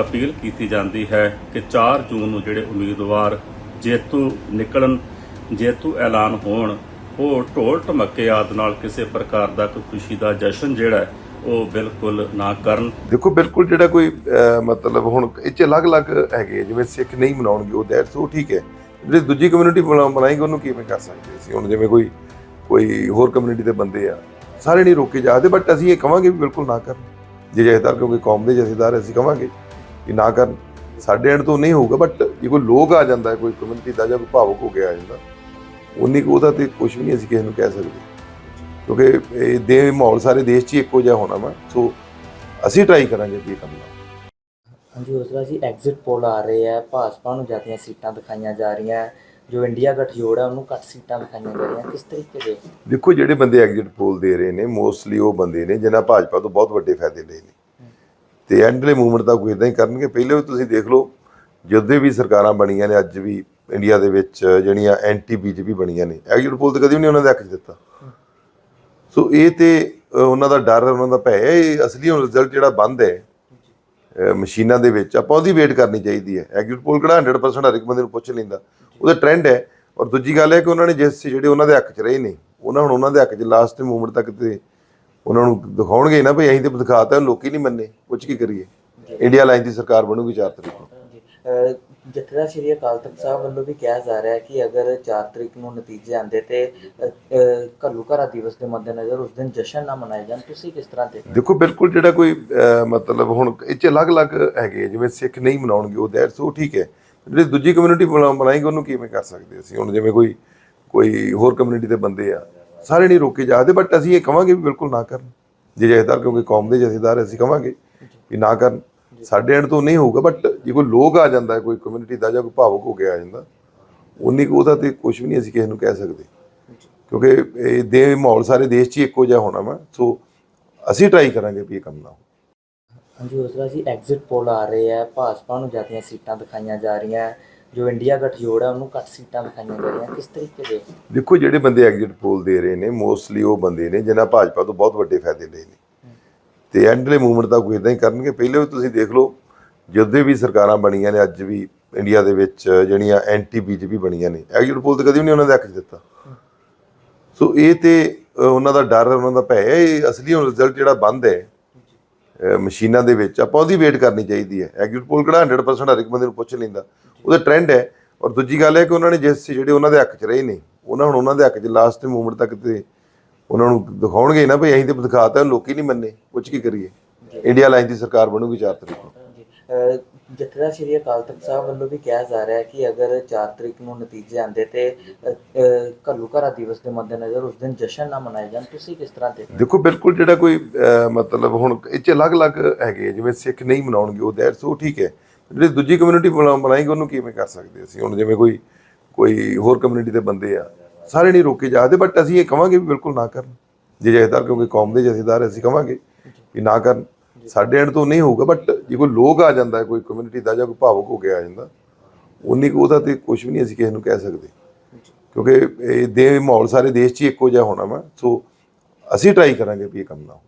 Appeal ਕੀਤੀ ਜਾਂਦੀ ਹੈ ਕਿ 4 ਜੂਨ ਨੂੰ ਜਿਹੜੇ ਉਮੀਦਵਾਰ ਜੇਤੂ ਨਿਕਲਣ, ਜੇਤੂ ਐਲਾਨ ਹੋਣ, ਉਹ ਢੋਲ ਢਮੱਕੇ ਆਦਿ ਨਾਲ ਕਿਸੇ ਪ੍ਰਕਾਰ ਦਾ ਕੋਈ ਖੁਸ਼ੀ ਦਾ ਜਸ਼ਨ ਜਿਹੜਾ ਉਹ ਬਿਲਕੁਲ ਨਾ ਕਰਨ। ਦੇਖੋ, ਬਿਲਕੁਲ ਜਿਹੜਾ ਕੋਈ ਮਤਲਬ ਹੁਣ ਇਹ ਚ ਅਲੱਗ-ਅਲੱਗ ਹੈਗੇ ਜਿਵੇਂ ਸਿੱਖ ਨਹੀਂ ਮਨਾਉਣਗੇ, ਉਹ ਦੈਟਸ ਉਹ ਠੀਕ ਹੈ। ਜਿਹੜੀ ਦੂਜੀ ਕਮਿਊਨਿਟੀ ਮਨਾਏਗੀ ਉਹਨੂੰ ਕਿਵੇਂ ਕਰ ਸਕਦੇ ਸੀ ਹੁਣ ਜਿਵੇਂ ਕੋਈ ਕੋਈ ਹੋਰ ਕਮਿਊਨਿਟੀ ਦੇ ਬੰਦੇ ਆ, ਸਾਰੇ ਨਹੀਂ ਰੋਕੇ ਜਾਦੇ ਬਟ ਅਸੀਂ ਇਹ ਕਵਾਂਗੇ ਵੀ ਬਿਲਕੁਲ ਨਾ ਕਰਨ। ਜੇ ਜਥੇਦਾਰ, ਕਿਉਂਕਿ ਕੌਮ ਦੇ ਜਥੇਦਾਰ ਅਸੀਂ ਕਵਾਂਗੇ। ਕਿ ਨਾ ਕਰਨ ਸਾਡੇ ਐਂਡ ਤੋਂ ਨਹੀਂ ਹੋਊਗਾ ਬਟ ਜੇ ਕੋਈ ਲੋਕ ਆ ਜਾਂਦਾ ਹੈ ਕੋਈ ਕਮਿਊਨਿਟੀ ਦਾ ਜਾਂ ਕੋਈ ਭਾਵੁਕ ਹੋ ਕੇ ਆ ਜਾਂਦਾ ਉਨੀ ਕੁ ਉਹਦਾ ਤੇ ਕੁਝ ਵੀ ਨਹੀਂ ਅਸੀਂ ਕਿਸੇ ਨੂੰ ਕਹਿ ਸਕਦੇ। ਕਿਉਂਕਿ ਇਹ ਦੇ ਮਾਹੌਲ ਸਾਰੇ ਦੇਸ਼ 'ਚ ਇੱਕੋ ਜਿਹਾ ਹੋਣਾ ਵਾ ਸੋ ਅਸੀਂ ਟਰਾਈ ਕਰਾਂਗੇ ਵੀ ਇਹ ਕੰਮ ਨਾ ਹਾਂਜੀ ਉਸਦਾ ਜੀ ਐਗਜ਼ਿਟ ਪੋਲ ਆ ਰਹੇ ਆ ਭਾਜਪਾ ਨੂੰ ਜ਼ਿਆਦੀਆਂ ਸੀਟਾਂ ਦਿਖਾਈਆਂ ਜਾ ਰਹੀਆਂ। ਜੋ ਇੰਡੀਆ ਗਠਜੋੜ ਹੈ ਉਹਨੂੰ ਘੱਟ ਸੀਟਾਂ ਦਿਖਾਈਆਂ ਜਾ ਰਹੀਆਂ ਕਿਸ ਤਰੀਕੇ ਦੇ? ਦੇਖੋ ਜਿਹੜੇ ਬੰਦੇ ਐਗਜ਼ਿਟ ਪੋਲ ਦੇ ਰਹੇ ਨੇ ਮੋਸਟਲੀ ਉਹ ਬੰਦੇ ਨੇ ਜਿਨ੍ਹਾਂ ਭਾਜਪਾ ਤੋਂ ਬਹੁਤ ਵੱਡੇ ਫਾਇਦੇ ਲਏ ਨੇ। ਤੇ ਐਂਡਲੇ ਮੂਵਮੈਂਟ ਤਾਂ ਕੋਈ ਇਦਾਂ ਹੀ ਕਰਨਗੇ। ਪਹਿਲੇ ਵੀ ਤੁਸੀਂ ਦੇਖ ਲਓ, ਜਦੋਂ ਵੀ ਸਰਕਾਰਾਂ ਬਣੀਆਂ ਨੇ, ਅੱਜ ਵੀ ਇੰਡੀਆ ਦੇ ਵਿੱਚ ਜਿਹੜੀਆਂ ਐਂਟੀ ਬੀਜੇਪੀ ਬਣੀਆਂ ਨੇ ਐਗਜ਼ਿਟ ਪੋਲ ਤਾਂ ਕਦੀ ਵੀ ਨਹੀਂ ਉਹਨਾਂ ਦੇ ਹੱਕ 'ਚ ਦਿੱਤਾ। ਸੋ ਇਹ ਤੇ ਉਹਨਾਂ ਦਾ ਡਰ ਉਹਨਾਂ ਦਾ ਭੈ ਹੈ, ਇਹ ਅਸਲੀ ਹੁਣ ਰਿਜ਼ਲਟ ਜਿਹੜਾ ਬੰਦ ਹੈ ਮਸ਼ੀਨਾਂ ਦੇ ਵਿੱਚ, ਆਪਾਂ ਉਹਦੀ ਵੇਟ ਕਰਨੀ ਚਾਹੀਦੀ ਹੈ। ਐਗਜ਼ਿਟ ਪੋਲ ਕਿਹੜਾ 100% ਹਰ ਇੱਕ ਬੰਦੇ ਨੂੰ ਪੁੱਛ ਲੈਂਦਾ। ਉਹਦਾ ਟ੍ਰੈਂਡ ਹੈ, ਔਰ ਦੂਜੀ ਗੱਲ ਹੈ ਕਿ ਉਹਨਾਂ ਨੇ ਜਿਸ ਜਿਹੜੇ ਉਹਨਾਂ ਦੇ ਹੱਕ 'ਚ ਰਹੇ ਨੇ, ਉਹਨਾਂ ਹੁਣ ਉਹਨਾਂ ਦੇ ਹੱਕ 'ਚ ਲਾਸਟ ਮੂਵਮੈਂਟ ਤੱਕ ਤੇ ਉਹਨਾਂ ਨੂੰ ਦਿਖਾਉਣਗੇ ਨਾ ਭਈ ਅਸੀਂ ਤੇ ਦਿਖਾਤਾ ਲੋਕੀ ਨਹੀਂ ਮੰਨੇ। ਕੁਝ ਕੀ ਕਰੀਏ? ਇੰਡੀਆ ਲਾਈਨ ਦੀ ਸਰਕਾਰ ਬਣੂਗੀ 4 ਤਰੀਕ ਨੂੰ। ਜਥੇਦਾਰ ਸ਼੍ਰੀ ਅਕਾਲ ਤਖਤ ਸਾਹਿਬ ਵੱਲੋਂ ਵੀ ਕਿਹਾ ਜਾ ਰਿਹਾ ਹੈ ਕਿ ਅਗਰ 4 ਤਰੀਕ ਨੂੰ ਨਤੀਜੇ ਆਉਂਦੇ ਤੇ ਘੱਲੂਘਾਰਾ ਦਿਵਸ ਦੇ ਮੱਦੇਨਜ਼ਰ ਉਸ ਦਿਨ ਜਸ਼ਨ ਨਾ ਮਨਾਏ ਜਾਣ। ਤੁਸੀਂ ਕਿਸ ਤਰ੍ਹਾਂ ਦੇਖਦੇ ਦੇਖੋ ਬਿਲਕੁਲ ਜਿਹੜਾ ਕੋਈ ਮਤਲਬ ਹੁਣ ਇਹ ਚ ਅਲੱਗ-ਅਲੱਗ ਹੈਗੇ ਜਿਵੇਂ ਸਿੱਖ ਨਹੀਂ ਮਨਾਉਣਗੇ ਉਹ ਦੈਟਸ ਉਹ ਠੀਕ ਹੈ। ਜਿਹੜੀ ਦੂਜੀ ਕਮਿਊਨਿਟੀ ਮਨਾਏਗੀ ਉਹਨੂੰ ਕਿਵੇਂ ਕਰ ਸਕਦੇ ਅਸੀਂ? ਹੁਣ ਜਿਵੇਂ ਕੋਈ ਕੋਈ ਹੋਰ ਕਮਿਊਨਿਟੀ ਦੇ ਬੰਦੇ ਆ ਸਾਰੇ ਨਹੀਂ ਰੋਕੇ ਜਾਦੇ ਬਟ ਅਸੀਂ ਇਹ ਕਵਾਂਗੇ ਵੀ ਬਿਲਕੁਲ ਨਾ ਕਰਨ। ਜੇ ਜਥੇਦਾਰ ਕਿਉਂਕਿ ਕੌਮ ਦੇ ਜਥੇਦਾਰ ਅਸੀਂ ਕਵਾਂਗੇ ਕਿ ਨਾ ਕਰਨ। ਸਾਡੇ ਐਂਡ ਤੋਂ ਨਹੀਂ ਹੋਊਗਾ ਬਟ ਜੇ ਕੋਈ ਲੋਕ ਆ ਜਾਂਦਾ ਕੋਈ ਕਮਿਊਨਿਟੀ ਦਾ ਜਾਂ ਕੋਈ ਭਾਵੁਕ ਹੋ ਕੇ ਆ ਜਾਂਦਾ ਉਨੀ ਕੁ ਉਹਦਾ ਤੇ ਕੁਝ ਵੀ ਨਹੀਂ ਅਸੀਂ ਕਿਸੇ ਨੂੰ ਕਹਿ ਸਕਦੇ। ਕਿਉਂਕਿ ਇਹ ਦੇ ਮਾਹੌਲ ਸਾਰੇ ਦੇਸ਼ 'ਚ ਹੀ ਇੱਕੋ ਜਿਹਾ ਹੋਣਾ ਵਾ, ਸੋ ਅਸੀਂ ਟਰਾਈ ਕਰਾਂਗੇ ਵੀ ਇਹ ਕੰਮ ਨਾ ਹੋਵੇ। ਹਾਂਜੀ ਉਸਦਾ ਜੀ ਐਗਜ਼ਿਟ ਪੋਲ ਆ ਰਹੇ ਆ, ਭਾਜਪਾ ਨੂੰ ਜ਼ਿਆਦੀਆਂ ਸੀਟਾਂ ਦਿਖਾਈਆਂ ਜਾ ਰਹੀਆਂ। ਜੋ ਇੰਡੀਆ ਗਠਜੋੜ ਹੈ ਉਹਨੂੰ ਘੱਟ ਸੀਟਾਂ ਦਿਖਾਈਆਂ ਜਾ ਰਹੀਆਂ। ਕਿਸ ਤਰੀਕੇ ਦੇ? ਦੇਖੋ, ਜਿਹੜੇ ਬੰਦੇ ਐਗਜ਼ਿਟ ਪੋਲ ਦੇ ਰਹੇ ਨੇ ਮੋਸਟਲੀ ਉਹ ਬੰਦੇ ਨੇ, ਜਿਨ੍ਹਾਂ ਭਾਜਪਾ ਤੋਂ ਬਹੁਤ ਵੱਡੇ ਫਾਇਦੇ ਲਏ ਨੇ। ਤੇ ਐਂਡਲੇ ਮੂਵਮੈਂਟ ਤਾਂ ਕੋਈ ਇਦਾਂ ਹੀ ਕਰਨਗੇ। ਪਹਿਲੇ ਵੀ ਤੁਸੀਂ ਦੇਖ ਲਓ, ਜਦੋਂ ਵੀ ਸਰਕਾਰਾਂ ਬਣੀਆਂ ਨੇ, ਅੱਜ ਵੀ ਇੰਡੀਆ ਦੇ ਵਿੱਚ ਜਿਹੜੀਆਂ ਐਂਟੀ ਬੀਜੇਪੀ ਬਣੀਆਂ ਨੇ ਐਗਜ਼ਿਟ ਪੋਲ ਤੇ ਕਦੀ ਵੀ ਨਹੀਂ ਉਹਨਾਂ ਦੇ ਅੱਖ ਦਿੱਤਾ। ਸੋ ਇਹ ਤੇ ਉਹਨਾਂ ਦਾ ਡਰ, ਉਹਨਾਂ ਦਾ ਭੈ ਇਹ ਅਸਲੀ ਹੁਣ ਰਿਜ਼ਲਟ ਜਿਹੜਾ ਬੰਦ ਹੈ ਮਸ਼ੀਨਾਂ ਦੇ ਵਿੱਚ ਆਪਾਂ ਉਹਦੀ ਵੇਟ ਕਰਨੀ ਚਾਹੀਦੀ ਹੈ। ਐਗਜ਼ਿਟ ਪੋਲ ਕਿਹੜਾ 100% ਹਰ ਇੱਕ ਬੰਦੇ ਨੂੰ ਪੁੱਛ ਲੈਂਦਾ। ਉਹਦਾ ਟ੍ਰੈਂਡ ਹੈ। ਔਰ ਦੂਜੀ ਗੱਲ ਹੈ ਕਿ ਉਹਨਾਂ ਨੇ ਜਿਸ ਜਿਹੜੇ ਉਹਨਾਂ ਦੇ ਹੱਕ 'ਚ ਰਹੇ ਨੇ ਉਹਨਾਂ ਹੁਣ ਉਹਨਾਂ ਦੇ ਹੱਕ 'ਚ ਲਾਸਟ ਮੂਵਮੈਂਟ ਤੱਕ ਤੇ ਉਹਨਾਂ ਨੂੰ ਦਿਖਾਉਣਗੇ ਨਾ ਭਈ ਅਸੀਂ ਤੇ ਦਿਖਾਤਾ ਲੋਕੀ ਨਹੀਂ ਮੰਨੇ। ਕੁਝ ਕੀ ਕਰੀਏ। ਇੰਡੀਆ ਲਾਈਨ ਦੀ ਸਰਕਾਰ ਬਣੂਗੀ 4 ਤਰੀਕ ਨੂੰ। ਜਥੇਦਾਰ ਸ਼੍ਰੀ ਅਕਾਲ ਤਖਤ ਸਾਹਿਬ ਵੱਲੋਂ ਵੀ ਕਿਹਾ ਜਾ ਰਿਹਾ ਹੈ ਕਿ ਅਗਰ 4 ਤਰੀਕ ਨੂੰ ਨਤੀਜੇ ਆਉਂਦੇ ਤੇ ਘੱਲੂਘਾਰਾ ਦਿਵਸ ਦੇ ਮੱਦੇਨਜ਼ਰ ਉਸ ਦਿਨ ਜਸ਼ਨ ਨਾ ਮਨਾਏ ਜਾਣ ਤੁਸੀਂ ਕਿਸ ਤਰ੍ਹਾਂ ਦੇਖਦੇ ਦੇਖੋ ਬਿਲਕੁਲ ਜਿਹੜਾ ਕੋਈ ਮਤਲਬ ਹੁਣ ਇਹ ਚ ਅਲੱਗ-ਅਲੱਗ ਹੈਗੇ ਆ, ਜਿਵੇਂ ਸਿੱਖ ਨਹੀਂ ਮਨਾਉਣਗੇ ਉਹ ਦੈਟਸ ਉਹ ਠੀਕ ਹੈ। ਜਿਹੜੀ ਦੂਜੀ ਕਮਿਊਨਿਟੀ ਮਨਾਏਗੀ ਉਹਨੂੰ ਕਿਵੇਂ ਕਰ ਸਕਦੇ ਅਸੀਂ? ਹੁਣ ਜਿਵੇਂ ਕੋਈ ਕੋਈ ਹੋਰ ਕਮਿਊਨਿਟੀ ਦੇ ਬੰਦੇ ਆ ਸਾਰੇ ਨਹੀਂ ਰੋਕੇ ਜਾਦੇ ਬਟ ਅਸੀਂ ਇਹ ਕਵਾਂਗੇ ਵੀ ਬਿਲਕੁਲ ਨਾ ਕਰਨ। ਜੇ ਜਥੇਦਾਰ ਕਿਉਂਕਿ ਕੌਮ ਦੇ ਜਥੇਦਾਰ ਅਸੀਂ ਕਵਾਂਗੇ ਵੀ ਨਾ ਕਰਨ। ਸਾਡੇ ਐਂਡ ਤੋਂ ਨਹੀਂ ਹੋਊਗਾ ਬਟ ਜੇ ਕੋਈ ਲੋਕ ਆ ਜਾਂਦਾ, ਕੋਈ ਕਮਿਊਨਿਟੀ ਦਾ ਜਾਂ ਕੋਈ ਭਾਵੁਕ ਹੋ ਕੇ ਆ ਜਾਂਦਾ, ਉਨੀ ਕੁ ਉਹਦਾ ਤੇ ਕੁਝ ਵੀ ਨਹੀਂ ਅਸੀਂ ਕਿਸੇ ਨੂੰ ਕਹਿ ਸਕਦੇ। ਕਿਉਂਕਿ ਇਹ ਦੇ ਮਾਹੌਲ ਸਾਰੇ ਦੇਸ਼ 'ਚ ਹੀ ਇੱਕੋ ਜਿਹਾ ਹੋਣਾ ਵਾ ਸੋ ਅਸੀਂ ਟਰਾਈ ਕਰਾਂਗੇ ਵੀ ਇਹ ਕੰਮ ਨਾ ਹੋਵੇ।